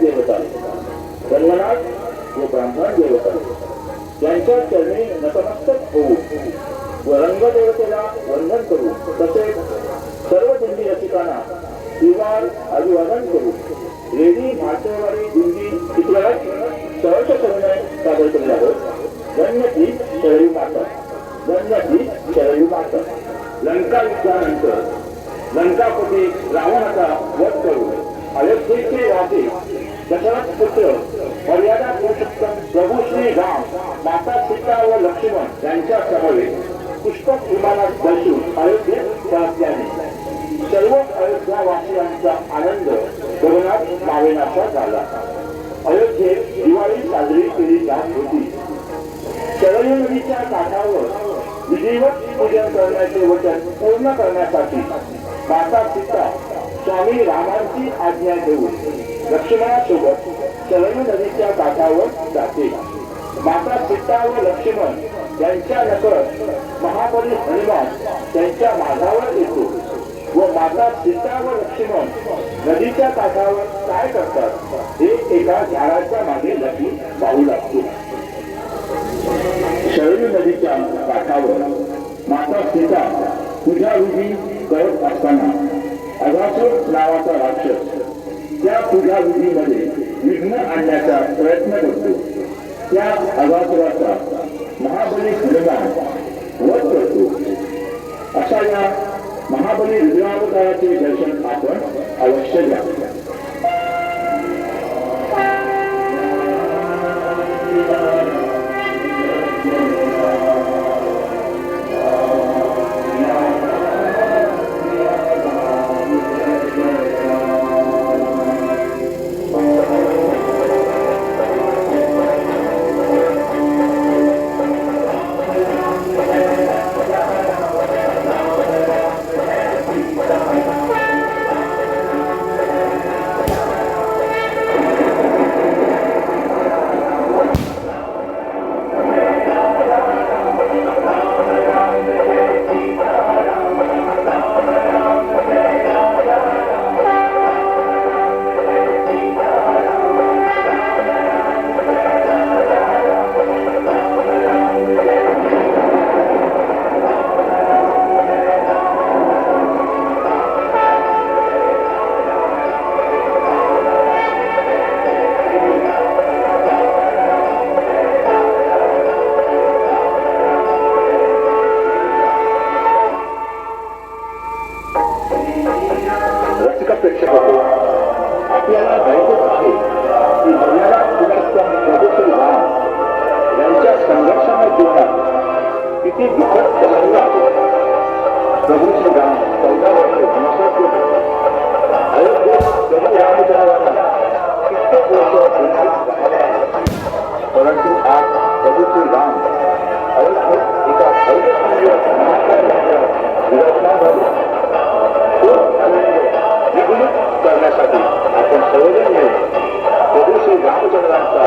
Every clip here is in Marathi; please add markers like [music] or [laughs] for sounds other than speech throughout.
देवता. रंगनाथ व ब्राह्मण देवता. यांच्या चरणी नतमस्तक होऊ. व रंगदेवतेला वंदन करू. तसेच सर्व दिंडी रसिकांना दिवार अभिवादन करू. रेडी भाटेवाडी दिंडी चित्ररथ सहर्ष सविनय सादर केले आहोत. धन्यती शरयू माता. धन्यती शरयू माता. लंका युद्धानंतर लंकापती रावणाचा वध करून अयोध्येचे वाटे दशरथ पुत्र मर्यादा पुरुषोत्तम प्रभू श्री राम माता सीता व लक्ष्मण यांच्या समवेत पुष्पक विमानात बसून अयोध्येत परतल्याने सर्व अयोध्यावासियांचा आनंद गगनात मावेनाचा झाला. अयोध्येत दिवाळी साजरी केली जात होती. शरयू नदीच्या काठावर विधिवत पूजन करण्याचे वचन पूर्ण करण्यासाठी माता सीता स्वामी रामांची आज्ञा देऊन लक्ष्मणासोबत शरयू नदीच्या काठावर जाते माता सीता व लक्ष्मण यांच्या नकळत महाबली हनुमान त्यांच्या मागावर येतो व माता सीता व लक्ष्मण नदीच्या काठावर काय करतात हे एका झाडाच्या मागे लपून पाहू लागतो शरयू नदीच्या काठावर माता सीता पूजा विधी करत असताना अगासूर नावाचा राक्षस त्या पूजा विधीमध्ये विघ्न आणण्याचा प्रयत्न करतो. त्या अगासुराचा महाबली हनुमान वध करतो. अशा या महाबली रुद्रावताराचे दर्शन आपण अवश्य घ्या. प्रभू श्री चौदा वर्ष वनवासात गेले रामचंद्रांना कित्येक वर्ष परंतु आज प्रभू श्री राम अयोध्येत एका भव्य सुंदर करण्यासाठी आपण सर्वजण मिळून प्रभू श्री रामचंद्रांचा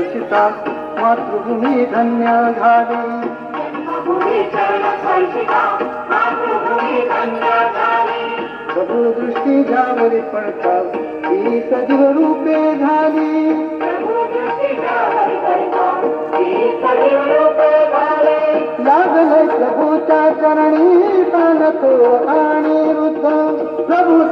स्पर्शिता मातृभूमी धन्य झाली. प्रभू दृष्टी ज्यावरी पडता ती सजीव रूपे झाली. लागले प्रभूच्या चरणी तानतो आणि रुद्ध प्रभू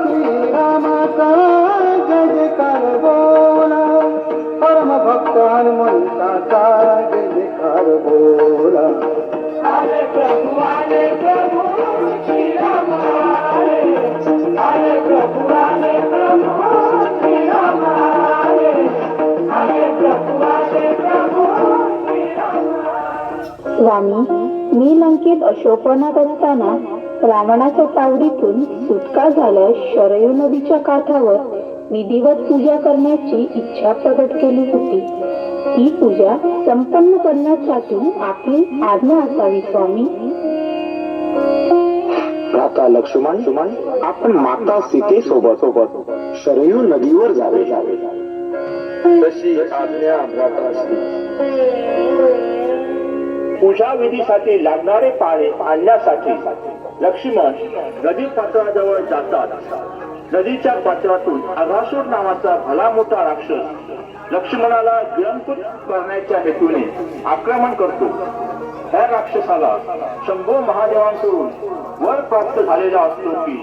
स्वामी मी लंकेत अशोकवनात असताना रावणाच्या तावडीतून सुटका झाल्यास शरयू नदीच्या काठावर विधिवत पूजा करण्याची इच्छा प्रकट केली होती. ही पूजा संपन्न करण्यासाठी आपली आज्ञा असावी स्वामी. काका लक्ष्मण सुमन आपण माता सीते सोबत सोबत शरयू नदीवर जावे. जावे तशी आज्ञा पूजा विधीसाठी लागणारे पाणी आणण्यासाठी लक्ष्मण नदी पात्राजवळ जातात. नदीच्या पात्रातून अघासूर नावाचा भला मोठा राक्षस लक्ष्मणाला गिळंकृत करण्याच्या हेतूने आक्रमण करतो. त्या राक्षसाला शंभो महादेवांकडून वर प्राप्त झालेला असतो की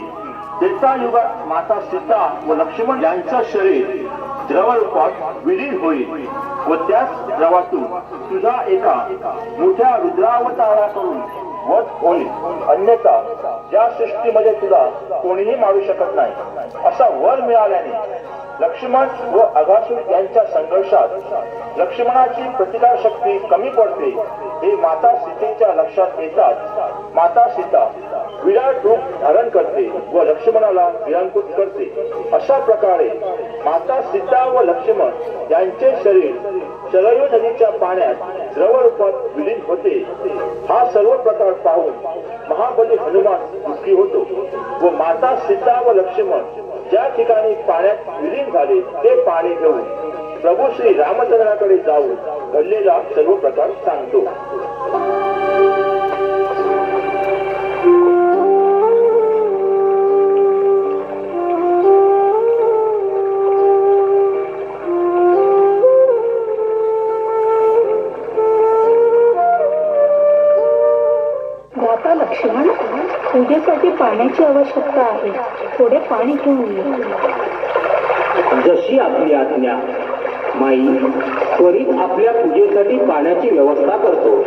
त्रेता युगात माता सीता व लक्ष्मण यांचं शरीर द्रव रूपात विलीन होईल व त्याच द्रवातून तुझा एका मोठ्या रुद्रावताराकडून वध होईल. अन्यथा या सृष्टीमध्ये तुला कोणीही मारू शकत नाही. असा वर मिळाल्याने लक्ष्मण व अघासूर यांच्या संघर्षात लक्ष्मणाची प्रतिकार शक्ती कमी पडते हे माता सीतेच्या लक्षात येतात माता सीता विराट रूप धारण करते व लक्ष्मणाला विरंकुट करते. अशा प्रकारे माता सीता व लक्ष्मण यांचे शरीर शरयू नदीच्या पाण्यात द्रव रूपात विलीन होते. हा सर्व प्रकार पाहून महाबली हनुमान दुःखी होतो व माता सीता व लक्ष्मण ज्या ठिकाणी पाण्यात विलीन झाले ते पाणी घेऊन प्रभू श्री रामचंद्राकडे जाऊन घडलेला सर्व प्रकार सांगतो. पाण्याची आवश्यकता आहे. थोडे पाणी घेऊन ये. जशी आपली आज्ञा माई त्वरित आपल्या पूजेसाठी पाण्याची व्यवस्था करतो.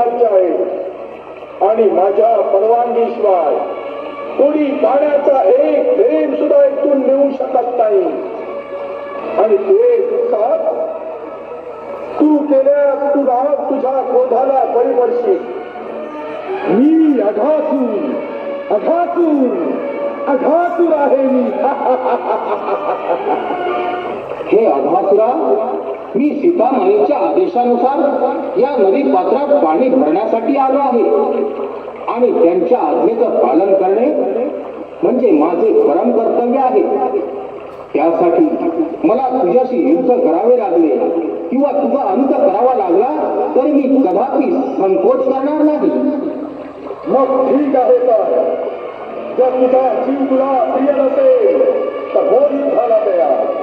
अघासुराचं अधिराज्य आहे आणि माझ्या परवानगीशिवाय कोणी पाण्याचा एक थेंब सुद्धा इथून नेऊ शकत नाही. आणि ते दुःखात तू केल्या तुझा तुझ्या क्रोधाला परिवर्षी मी अघासूर अघासूर अघासूर आहे मी. [laughs] हे अभासुरा मी सीतामाईच्या आदेशानुसार या नदी पात्रात पाणी भरण्यासाठी आलो आहे. आणि त्यांच्या आज्ञेचं पालन करणे म्हणजे माझे परम कर्तव्य आहे. त्यासाठी मला तुझ्याशी युद्ध करावे लागले किंवा तुझा अंत करावा लागला तरी मी कदापि संकोच करणार नाही. मग ठीक आहे तर. जर तुझा जीव तुला प्रिय नसेल तर हो युद्धाला तयार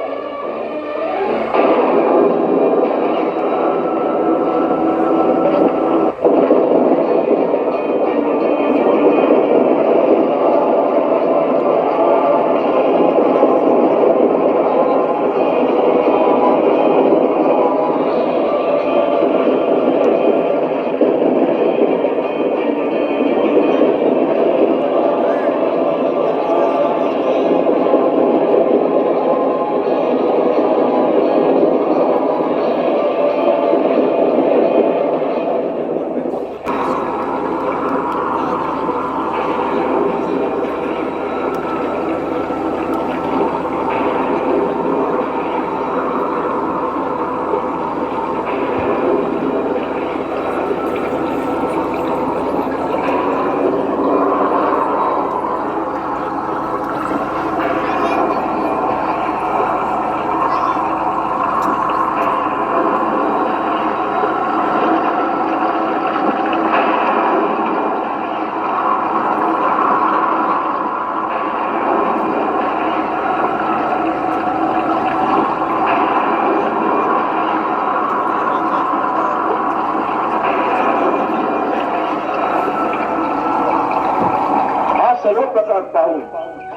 हा सर्व प्रकार पाहून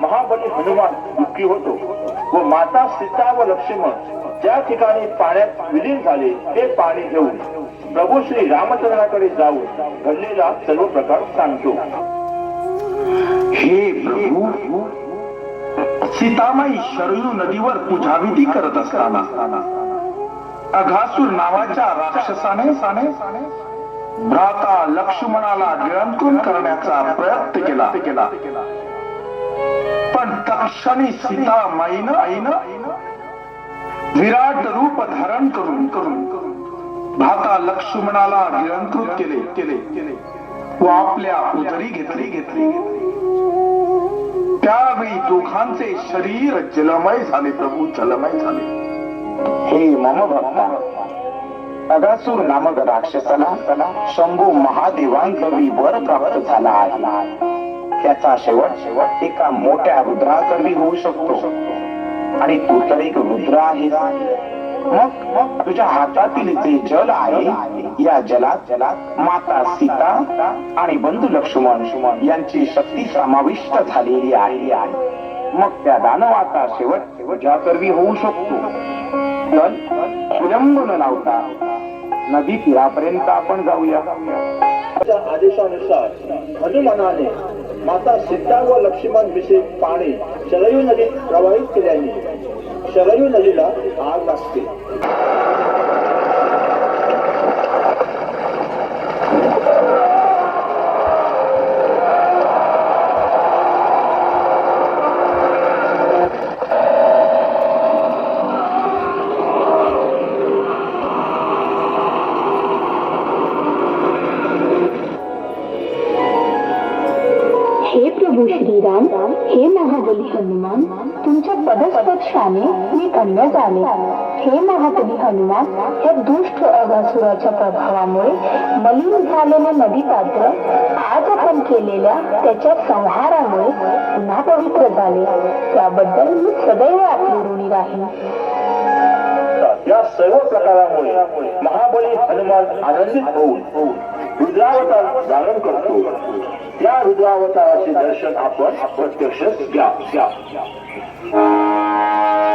महाबली हनुमान दुःखी होतो व माता सीता व लक्ष्मण ज्या ठिकाणी पाण्यात विलीन झाले ते पाणी घेऊन प्रभू श्री रामचंद्राकडे जाऊन घडलेला सर्व प्रकार सांगतो. हे प्रभू सीतामाई शरयू नदीवर पूजाविधी करत असताना अघासूर नावाच्या राक्षसाने साने भ्राता लक्ष्मणाला गिळंतून करण्याचा प्रयत्न केला. केला पण तक्षणी सीता माईन आईन विराट रूप धारण करून करून भ्राता लक्ष्मणाला गिळंकृत केले. केले केले व आपल्या उदरी घेतली घेतली. त्यावेळी दोघांचे शरीर जलमय झाले प्रभू जलमय झाले. हे मम भक्ता. अगासूर नामक राक्षसाला शंभू महादेवांकवी वर प्राप्त झाला आहे. त्याचा शेवट शेवट एका मोठ्या रुद्राकवी होऊ शकतो. आणि तू तर एक रुद्र आहे मग मग तुझ्या हातातील जे जल आहे या जलात जलात माता सीता आणि बंधू लक्ष्मण यांची शक्ती समाविष्ट झालेली आहे. मग त्या दानवाचा शेवट शेवट जाकरवी होऊ शकतो. चल विलंब न लावता. नदी तीरापर्यंत आपण जाऊया. आदेशानुसार हनुमानाने माता सीता व लक्ष्मण विषयी पाणी शरयू नदीत प्रवाहित केल्याने शरयू नदीला आग लागते. पदस्पर्शाने मी धन्य झाले हे महाबली हनुमान या दुष्ट अगासुराच्या प्रभावामुळे मलिन झालेले नदी पात्र आज आपण केलेल्या त्याच्या संहारामुळे पुन्हा पवित्र झाले. त्याबद्दल मी सदैव आपली ऋणी राहीन. या सर्व प्रकारामुळे महाबळी हनुमान आनंदित होऊन रुद्रावतार धारण करतो. त्या रुद्रावताराचे दर्शन आपण प्रत्यक्ष घ्या घ्या.